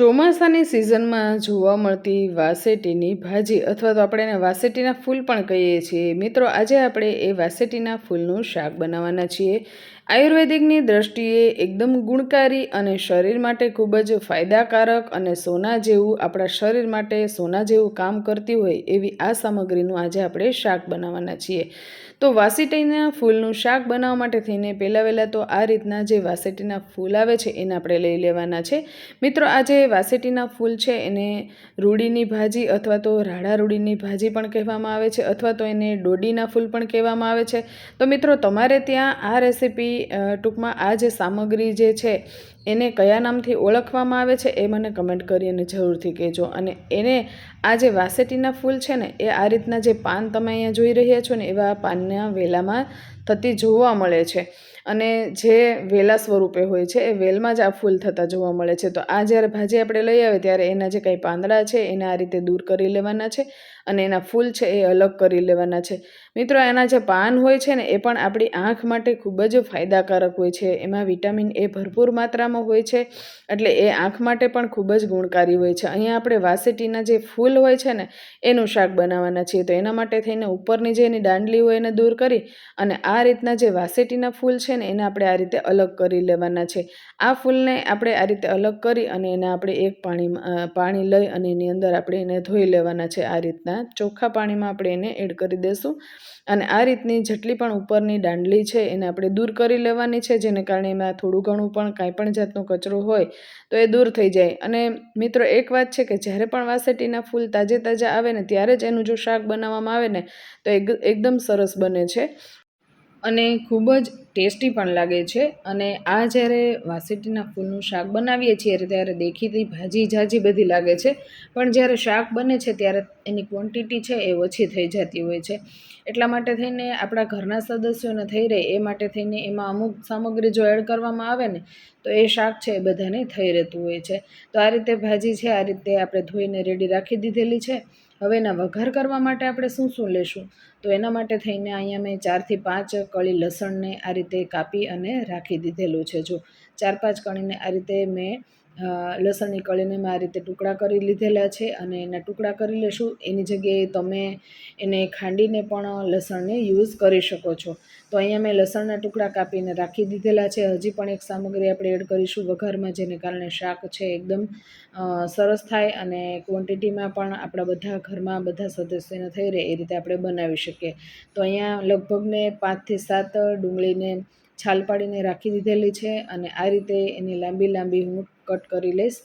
ચોમાસાની સિઝનમાં જોવા મળતી વાસેટીની ભાજી અથવા તો આપણે એને વાસેટીના ફૂલ પણ કહીએ છીએ. મિત્રો, આજે આપણે એ વાસેટીના ફૂલનું શાક બનાવવાના છીએ. આયુર્વેદિકની દ્રષ્ટિએ એકદમ ગુણકારી અને શરીર માટે ખૂબ જ ફાયદાકારક અને સોના જેવું, આપણા શરીર માટે સોના જેવું કામ કરતી હોય એવી આ સામગ્રીનું આજે આપણે શાક બનાવવાના છીએ. તો વાસેટીના ફૂલનું શાક બનાવવા માટે થઈને પહેલાં વહેલાં તો આ રીતના જે વાસેટીના ફૂલ આવે છે એને આપણે લઈ લેવાના છે. મિત્રો આ જે વાસેટીના ફૂલ છે, એને રૂડીની ભાજી અથવા તો રાડા રૂડીની ભાજી પણ કહેવામાં આવે છે અથવા તો એને ડોડીના ફૂલ પણ કહેવામાં આવે છે. તો મિત્રો, તમારે ત્યાં આ રેસીપી ટૂંકમાં આ જે સામગ્રી જે છે, એને કયા નામથી ઓળખવામાં આવે છે એ મને કમેન્ટ કરી અને જરૂરથી કહેજો. અને એને આ જે વાસેટીના ફૂલ છે ને, એ આ રીતના જે પાન તમે અહીંયા જોઈ રહ્યા છો ને, એવા પાનના વેલામાં થતી જોવા મળે છે. અને જે વેલા સ્વરૂપે હોય છે, એ વેલમાં જ આ ફૂલ થતા જોવા મળે છે. તો આ જ્યારે ભાજી આપણે લઈ આવે ત્યારે એના જે કંઈ પાંદડા છે, એને આ રીતે દૂર કરી લેવાના છે. અને એના ફૂલ છે એ અલગ કરી લેવાના છે. મિત્રો, એના જે પાન હોય છે ને, એ પણ આપણી આંખ માટે ખૂબ જ ફાયદાકારક હોય છે. એમાં વિટામિન એ ભરપૂર માત્રામાં હોય છે, એટલે એ આંખ માટે પણ ખૂબ જ ગુણકારી હોય છે. અહીંયા આપણે વાસેટીના જે ફૂલ હોય છે ને, એનું શાક બનાવવાના છીએ. તો એના માટે થઈને ઉપરની જે એની દાંડલી હોય એને દૂર કરી અને આ રીતના જે વાસેટીના ફૂલ છે ને, એને આપણે આ રીતે અલગ કરી લેવાના છે. આ ફૂલને આપણે આ રીતે અલગ કરી અને એને આપણે એક પાણીમાં પાણી લઈ અને એની અંદર આપણે એને ધોઈ લેવાના છે આ રીતના. ચોખ્ખા પાણીમાં આપણે એને એડ કરી દઈશું અને આ રીતની જેટલી પણ ઉપરની દાંડલી છે એને આપણે દૂર કરી લેવાની છે, જેને કારણે એમાં થોડું ઘણું પણ કાંઈ પણ જાતનો કચરો હોય તો એ દૂર થઈ જાય. અને મિત્રો, એક વાત છે કે જ્યારે પણ વાસેટીના ફૂલ તાજે તાજા આવે ને ત્યારે જ એનું જો શાક બનાવવામાં આવે ને, તો એક એકદમ સરસ બને છે. અને ખૂબ જ ટેસ્ટી પણ લાગે છે. અને આ જ્યારે વાસેટીના ફૂલનું શાક બનાવીએ છીએ ત્યારે દેખીતી ભાજી જાજી બધી લાગે છે. પણ જ્યારે શાક બને છે ત્યારે એની ક્વોન્ટિટી છે એ ઓછી થઈ જતી હોય છે. એટલા માટે થઈને આપણા ઘરના સદસ્યોને થઈ રહે, એ માટે થઈને એમાં અમુક સામગ્રી જો એડ કરવામાં આવે ને, તો એ શાક છે એ બધાને થઈ રહેતું હોય છે. તો આ રીતે ભાજી છે, આ રીતે આપણે ધોઈને રેડી રાખી દીધેલી છે. હવે એના વઘાર કરવા માટે આપણે શું શું લેશું? તો એના માટે થઈને અહીંયા મેં ચારથી પાંચ કળી લસણને આ રીતે કાપી અને રાખી દીધેલું છે. જો ચાર પાંચ કળીને આ રીતે મેં લસણની કળીને મેં આ રીતે ટુકડા કરી લીધેલા છે અને એના ટુકડા કરી લેશું. એની જગ્યાએ તમે એને ખાંડીને પણ લસણને યુઝ કરી શકો છો. તો અહીંયા મેં લસણના ટુકડા કાપીને રાખી દીધેલા છે. હજી પણ એક સામગ્રી આપણે એડ કરીશું વઘારમાં, જેને કારણે શાક છે એકદમ સરસ થાય અને ક્વોન્ટિટીમાં પણ આપણા બધા ઘરમાં બધા સદસ્યોને થઈ રહે એ રીતે આપણે બનાવી શકીએ. તો અહીંયા લગભગ મેં પાંચથી સાત ડુંગળીને છાલ પાડીને રાખી દીધેલી છે અને આ રીતે એની લાંબી લાંબી હું કટ કરી લઈશ.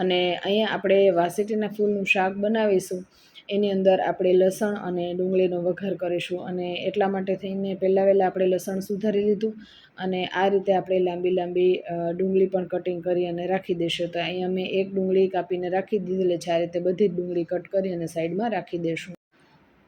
અને અહીંયા આપણે વાસેટીના ફૂલનું શાક બનાવીશું. એની અંદર આપણે લસણ અને ડુંગળીનો વઘાર કરીશું અને એટલા માટે થઈને પહેલાં વહેલાં આપણે લસણ સુધારી લીધું અને આ રીતે આપણે લાંબી લાંબી ડુંગળી પણ કટિંગ કરી અને રાખી દઈશું તો અહીંયા મેં એક ડુંગળી કાપીને રાખી દીધેલી છે. આ રીતે બધી જ ડુંગળી કટ કરી અને સાઈડમાં રાખી દઈશું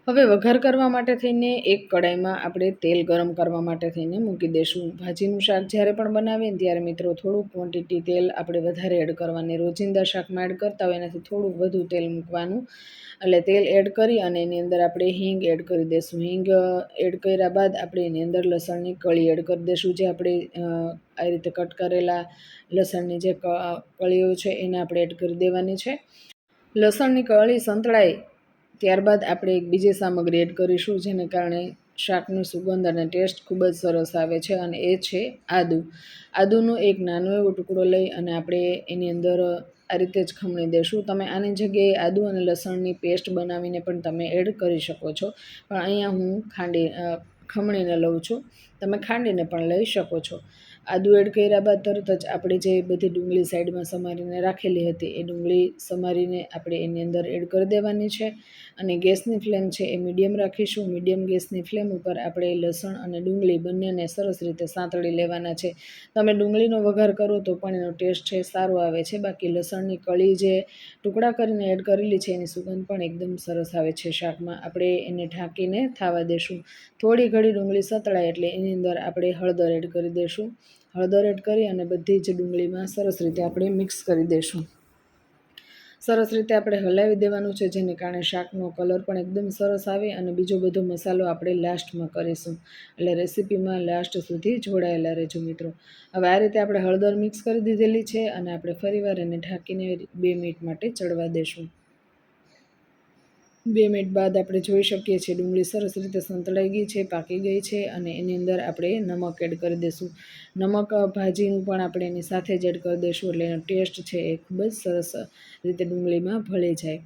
હવે વઘાર કરવા માટે થઈને એક કડાઈમાં આપણે તેલ ગરમ કરવા માટે થઈને મૂકી દઈશું ભાજીનું શાક જ્યારે પણ બનાવીએ ત્યારે મિત્રો થોડું ક્વોન્ટિટી તેલ આપણે વધારે એડ કરવાની. રોજિંદા શાકમાં એડ કરતા હોય એનાથી થોડું વધુ તેલ મૂકવાનું. એટલે તેલ એડ કરી અને એની અંદર આપણે હિંગ એડ કરી દઈશું હિંગ એડ કર્યા બાદ આપણે એની અંદર લસણની કળી એડ કરી દઈશું જે આપણે આ રીતે કટ કરેલા લસણની જે કળીઓ છે એને આપણે એડ કરી દેવાની છે. લસણની કળી સંતળાય ત્યારબાદ આપણે એક બીજી સામગ્રી એડ કરીશું, જેને કારણે શાકની સુગંધ અને ટેસ્ટ ખૂબ જ સરસ આવે છે અને એ છે આદુ. આદુનો એક નાનો એવો ટુકડો લઈ અને આપણે એની અંદર આ રીતે જ ખમણી દેશું. તમે આની જગ્યાએ આદુ અને લસણની પેસ્ટ બનાવીને પણ તમે એડ કરી શકો છો. પણ અહીંયા હું ખાંડી ખમણીને લઉં છું. તમે ખાંડીને પણ લઈ શકો છો. આદુ એડ કર્યા બાદ તરત જ આપણે જે બધી ડુંગળી સાઈડમાં સમારીને રાખેલી હતી, એ ડુંગળી સમારીને આપણે એની અંદર એડ કરી દેવાની છે અને ગેસની ફ્લેમ છે એ મીડિયમ રાખીશું. મીડિયમ ગેસની ફ્લેમ ઉપર આપણે લસણ અને ડુંગળી બંનેને સરસ રીતે સાંતળી લેવાના છે. તમે ડુંગળીનો વઘાર કરો તો પણ એનો ટેસ્ટ છે સારો આવે છે. બાકી લસણની કળી જે ટુકડા કરીને એડ કરેલી છે એની સુગંધ પણ એકદમ સરસ આવે છે શાકમાં. આપણે એને ઢાંકીને થાવા દેશું. થોડી ઘડી ડુંગળી સતળાય એટલે એની અંદર આપણે હળદર એડ કરી દઈશું હળદર એડ કરી અને બધી જ ડુંગળીમાં સરસ રીતે આપણે મિક્સ કરી દઈશું સરસ રીતે આપણે હલાવી દેવાનું છે, જેને કારણે શાકનો કલર પણ એકદમ સરસ આવે અને બીજો બધો મસાલો આપણે લાસ્ટમાં કરીશું. એટલે રેસીપીમાં લાસ્ટ સુધી જોડાયેલા રહેજો મિત્રો. હવે આ રીતે આપણે હળદર મિક્સ કરી દીધેલી છે અને આપણે ફરીવાર એને ઢાંકીને બે મિનિટ માટે ચડવા દેશું. બે મિનિટ બાદ આપણે જોઈ શકીએ છીએ ડુંગળી સરસ રીતે સંતળાઈ ગઈ છે, પાકી ગઈ છે અને એની અંદર આપણે નમક એડ કરી દઈશું. નમક ભાજીનું પણ આપણે એની સાથે જ એડ કરી દઈશું એટલે એનો ટેસ્ટ છે એ ખૂબ જ સરસ રીતે ડુંગળીમાં ભળી જાય.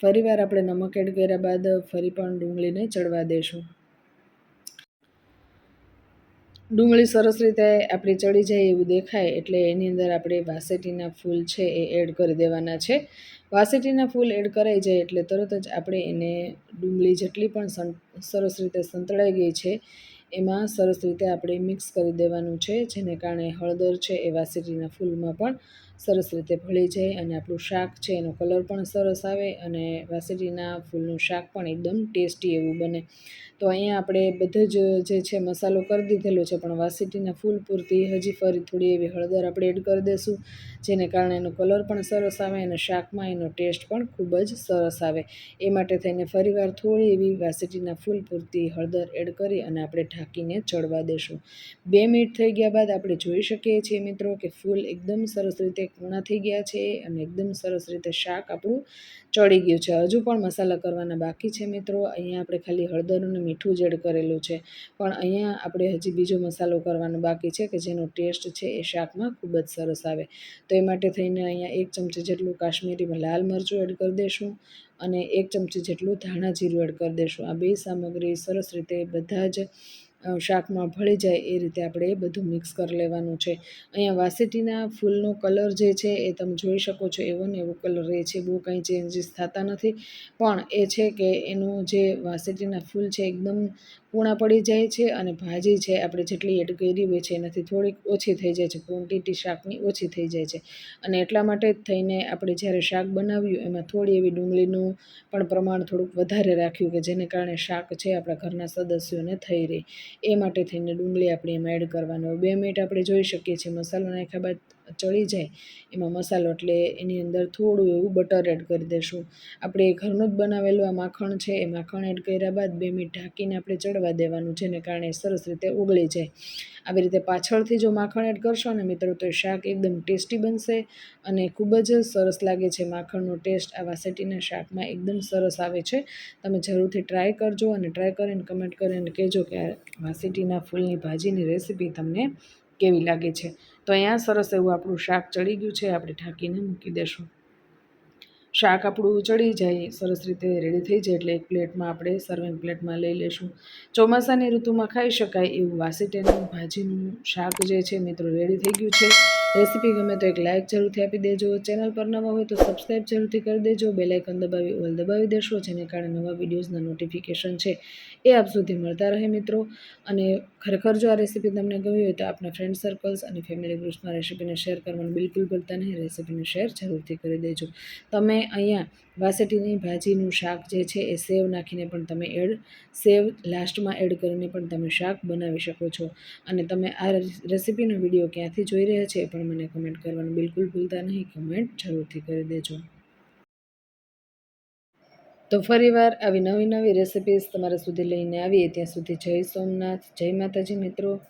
ફરીવાર આપણે નમક એડ કર્યા બાદ ફરી પણ ડુંગળીને ચડવા દઈશું. ડુંગળી સરસ રીતે આપણી ચડી જાય એવું દેખાય એટલે એની અંદર આપણે વાસેટીના ફૂલ છે એ એડ કરી દેવાના છે. વાસેટીના ફૂલ એડ કરાઈ જાય એટલે તરત જ આપણે એને ડુંગળી જેટલી પણ સરસ રીતે સંતળાઈ ગઈ છે એમાં સરસ રીતે આપણે મિક્સ કરી દેવાનું છે, જેને કારણે હળદર છે એ વાસેટીના ફૂલમાં પણ સરસ રીતે ભળી જાય અને આપણું શાક છે એનો કલર પણ સરસ આવે અને વાસેટીના ફૂલનું શાક પણ એકદમ ટેસ્ટી એવું બને. તો અહીંયા આપણે બધે જ જે છે મસાલો કરી દીધેલો છે, પણ વાસીટીના ફૂલ પૂરતી હજી ફરી થોડી એવી હળદર આપણે એડ કરી દઈશું જેને કારણે એનો કલર પણ સરસ આવે અને શાકમાં એનો ટેસ્ટ પણ ખૂબ જ સરસ આવે. એ માટે થઈને ફરીવાર થોડી એવી વાસીટીના ફૂલ પૂરતી હળદર એડ કરી અને આપણે ઢાંકીને ચડવા દેશું. બે મિનિટ થઈ ગયા બાદ આપણે જોઈ શકીએ છીએ મિત્રો કે ફૂલ એકદમ સરસ રીતે કૂણા થઈ ગયા છે અને એકદમ સરસ રીતે શાક આપણું ચડી ગયું છે. હજુ પણ મસાલા કરવાના બાકી છે મિત્રો. અહીંયા આપણે ખાલી હળદર અને મીઠું જ એડ કરેલું છે. પણ અહીંયા આપણે હજી બીજો મસાલો કરવાનો બાકી છે કે જેનો ટેસ્ટ છે એ શાકમાં ખૂબ જ સરસ આવે. તો એ માટે થઈને અહીંયા એક ચમચી જેટલું કાશ્મીરીમાં લાલ મરચું એડ કરી દઈશું અને એક ચમચી જેટલું ધાણા જીરું એડ કરી દઈશું આ બે સામગ્રી સરસ રીતે બધા જ શાકમાં ભળી જાય એ રીતે આપણે એ બધું મિક્સ કરી લેવાનું છે. અહીંયા વાસેટીના ફૂલનો કલર જે છે એ તમે જોઈ શકો છો, એવો ને એવો કલર રહે છે, બહુ કંઈ ચેન્જીસ થતા નથી. પણ એ છે કે એનું જે વાસેટીના ફૂલ છે, એકદમ પૂણા પડી જાય છે અને ભાજી છે આપણે જેટલી એડ કરી હોય છે એનાથી થોડીક ઓછી થઈ જાય છે ક્વોન્ટિટી શાકની ઓછી થઈ જાય છે. અને એટલા માટે જ થઈને આપણે જ્યારે શાક બનાવ્યું એમાં થોડી એવી ડુંગળીનું પણ પ્રમાણ થોડુંક વધારે રાખ્યું કે જેને કારણે શાક છે આપણા ઘરના સદસ્યોને થઈ રહે. એ માટે થઈને ડુંગળી આપણે એમાં એડ કરવાનો. બે મિનિટ આપણે જોઈ શકીએ છીએ મસાલો નાખ્યા બાદ ચડી જાય, એમાં મસાલો એટલે એની અંદર થોડું એવું બટર એડ કરી દઈશું આપણે ઘરનું જ બનાવેલું આ માખણ છે, એ માખણ એડ કર્યા બાદ બે મિનિટ ઢાંકીને આપણે ચડવા દેવાનું, જેને કારણે સરસ રીતે ઓગળી જાય. આવી રીતે પાછળથી જો માખણ એડ કરશો ને મિત્રો, તો એ શાક એકદમ ટેસ્ટી બનશે અને ખૂબ જ સરસ લાગે છે માખણનો ટેસ્ટ આ વાસેટીના શાકમાં એકદમ સરસ આવે છે. તમે જરૂરથી ટ્રાય કરજો અને ટ્રાય કરીને કમેન્ટ કરીને કહેજો કે વાસેટીના ફૂલની ભાજીની રેસીપી તમને કેવી લાગે છે. તો અહીંયા સરસ એવું આપણું શાક ચડી ગયું છે આપણે ઢાંકીને મૂકી દેશું. શાક આપણું ચડી જાય, સરસ રીતે રેડી થઈ જાય એટલે એક પ્લેટમાં આપણે સર્વિંગ પ્લેટમાં લઈ લેશું. ચોમાસાની ઋતુમાં ખાઈ શકાય એવું વાસીટેનું ભાજીનું શાક જે છે મિત્રો રેડી થઈ ગયું છે. રેસીપી ગમે તો એક લાઇક જરૂરથી આપી દેજો. ચેનલ પર નવા હોય તો સબસ્ક્રાઈબ જરૂરથી કરી દેજો. બેલાઇકન દબાવી ઓલ દબાવી દેશો, જેને કારણે નવા વિડીયોઝના નોટિફિકેશન છે એ આપ સુધી મળતા રહે મિત્રો. અને ખરેખર જો આ રેસીપી તમને ગમી હોય તો આપણા ફ્રેન્ડ સર્કલ્સ અને ફેમિલી ગ્રુપ્સમાં રેસીપીને શેર કરવાનું બિલકુલ ભૂલતા નહીં. રેસીપીને શેર જરૂરથી કરી દેજો. અહીંયા વાસેટીની ભાજીનું શાક જે છે એ સેવ નાખીને પણ તમે એડ, સેવ લાસ્ટમાં એડ કરીને પણ તમે શાક બનાવી શકો છો. અને તમે આ રેસીપીનો વીડિયો ક્યાંથી જોઈ રહ્યા છે એ પણ મને કમેન્ટ કરવાનું બિલકુલ ભૂલતા નહીં. કમેન્ટ જરૂરથી કરી દેજો. તો ફરીવાર આવી નવી નવી રેસિપીઝ તમારા સુધી લઈને આવીએ. ત્યાં સુધી જય સોમનાથ, જય માતાજી મિત્રો.